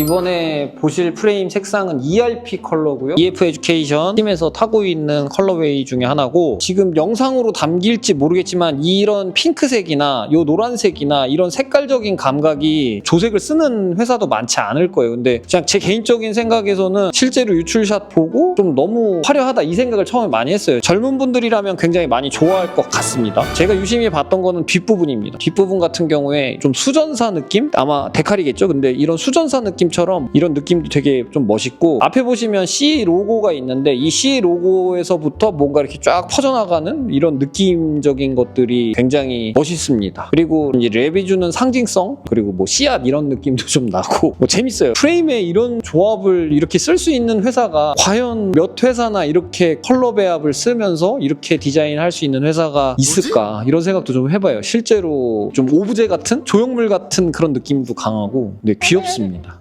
이번에 보실 프레임 색상은 ERP 컬러고요. EF 에듀케이션 팀에서 타고 있는 컬러웨이 중에 하나고 지금 영상으로 담길지 모르겠지만 이런 핑크색이나 요 노란색이나 이런 색깔적인 감각이 조색을 쓰는 회사도 많지 않을 거예요. 근데 그냥 제 개인적인 생각에서는 실제로 유출샷 보고 좀 너무 화려하다 이 생각을 처음에 많이 했어요. 젊은 분들이라면 굉장히 많이 좋아할 것 같습니다. 제가 유심히 봤던 거는 뒷부분입니다. 뒷부분 같은 경우에 좀 수전사 느낌? 아마 데칼이겠죠. 근데 이런 수전사 느낌 처럼 이런 느낌도 되게 좀 멋있고 앞에 보시면 C 로고가 있는데 이 C 로고에서부터 뭔가 이렇게 쫙 퍼져나가는 이런 느낌적인 것들이 굉장히 멋있습니다. 그리고 이제 랩이 주는 상징성 그리고 뭐 씨앗 이런 느낌도 좀 나고 뭐 재밌어요. 프레임에 이런 조합을 이렇게 쓸 수 있는 회사가 과연 몇 회사나 이렇게 컬러 배합을 쓰면서 이렇게 디자인할 수 있는 회사가 있을까 이런 생각도 좀 해봐요. 실제로 좀 오브제 같은 조형물 같은 그런 느낌도 강하고 네, 귀엽습니다.